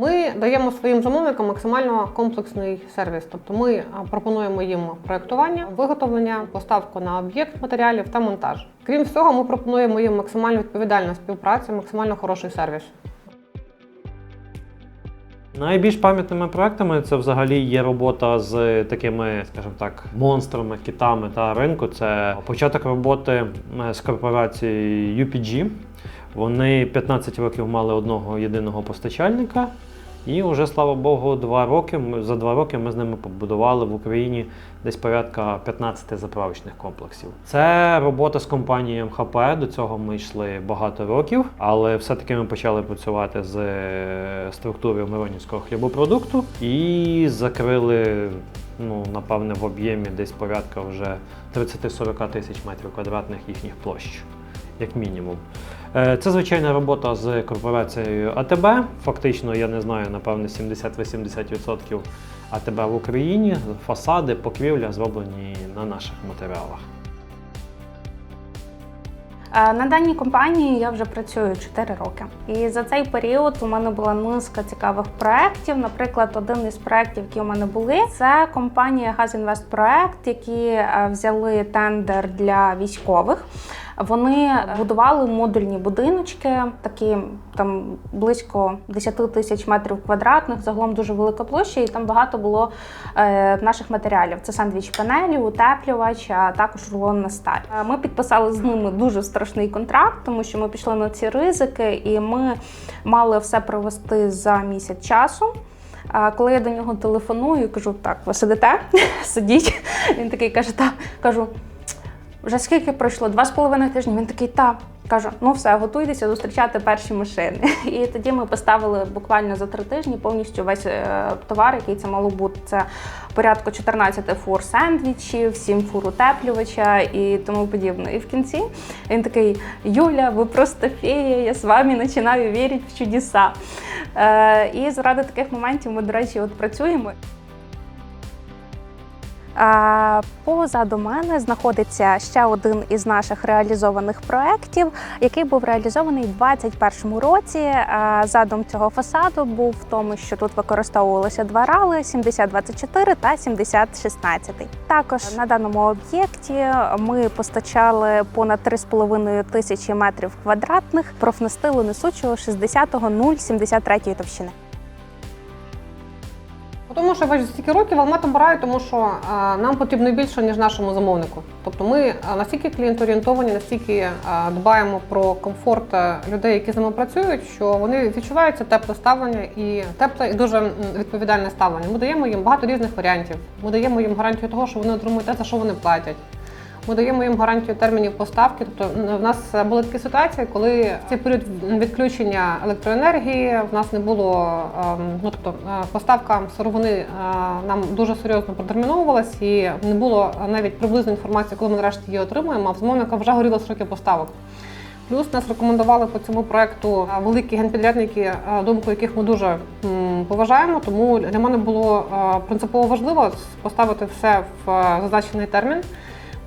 Ми даємо своїм замовникам максимально комплексний сервіс. Тобто ми пропонуємо їм проєктування, виготовлення, поставку на об'єкт матеріалів та монтаж. Крім всього, ми пропонуємо їм максимально відповідальну співпрацю, максимально хороший сервіс. Найбільш пам'ятними проектами це взагалі є робота з такими, скажімо так, монстрами, китами та ринку. Це початок роботи е, з корпорацією UPG. Вони 15 років мали одного єдиного постачальника. І вже, слава Богу, два роки, за два роки ми з ними побудували в Україні десь порядка 15 заправочних комплексів. Це робота з компанією МХП. До цього ми йшли багато років, але все-таки ми почали працювати з е, структурою Миронівського хлібопродукту і закрили, ну, напевне, в об'ємі десь порядка вже 30-40 тисяч метрів квадратних їхніх площ, як мінімум. Е, Це звичайна робота з корпорацією АТБ. Фактично, я не знаю, напевне, 70-80% АТБ в Україні. Фасади, покрівля зроблені на наших матеріалах. Е, На даній компанії я вже працюю 4 роки. І за цей період у мене була низка цікавих проєктів. Наприклад, один із проєктів, які у мене були, це компанія Газінвестпроект, які е, взяли тендер для військових. Вони будували модульні будиночки, такі там близько 10 тисяч метрів квадратних, загалом дуже велика площа, і там багато було е, наших матеріалів. Це сандвіч панелі, утеплювач, а також рулонна сталь. Е, Ми підписали з ними дуже страшний контракт, тому що ми пішли на ці ризики, і ми мали все провести за місяць часу. А коли я до нього телефоную, кажу: так, ви сидите, сидіть. Він такий каже: так, кажу. Вже скільки пройшло? Два з половиною тижні. Він такий, та. Кажу, ну все, готуйтеся зустрічати перші машини. І тоді ми поставили буквально за три тижні повністю весь е, товар, який це мало бути. Це порядку 14 фур сендвічів, 7 фур утеплювача і тому подібне. І в кінці він такий: Юля, ви просто фея, я з вами починаю вірити в чудеса. Е, і заради таких моментів ми, до речі, от працюємо. Позаду мене знаходиться ще один із наших реалізованих проєктів, який був реалізований у 2021 році. Задум цього фасаду був в тому, що тут використовувалися два рали 7024 та 7016. Також на даному об'єкті ми постачали понад 3,5 тисячі метрів квадратних профнастилу несучого 60-го 0,73 товщини. Тому що бачите, стільки років Алмат обирає, тому що а, нам потрібно більше, ніж нашому замовнику. Тобто ми а, настільки клієнторієнтовані, настільки а, дбаємо про комфорт людей, які з нами працюють, що вони відчувають це тепле ставлення і тепле і дуже відповідальне ставлення. Ми даємо їм багато різних варіантів. Ми даємо їм гарантію того, що вони отримують те, за що вони платять. Ми даємо їм гарантію термінів поставки. Тобто в нас були такі ситуації, коли в цей період відключення електроенергії в нас не було ем, ну тобто е, поставка сировини е, нам дуже серйозно протерміновувалась, і не було навіть приблизної інформації, коли ми нарешті її отримуємо. А в замовника вже горіли сроки поставок. Плюс нас рекомендували по цьому проекту е, великі генпідрядники, думку яких ми дуже поважаємо. Тому для мене було принципово важливо поставити все в зазначений термін.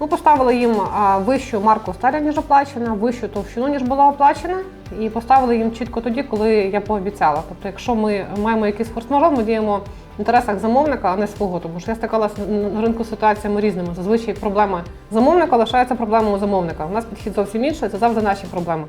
Ми поставили їм вищу марку сталі, ніж оплачена, вищу товщину, ніж була оплачена, і поставили їм чітко тоді, коли я пообіцяла. Тобто, якщо ми маємо якийсь форс-мажор, ми діємо в інтересах замовника, а не свого. Тому що я стикалася на ринку з ситуаціями різними. Зазвичай проблеми замовника лишається проблемою замовника. У нас підхід зовсім інший, це завжди наші проблеми.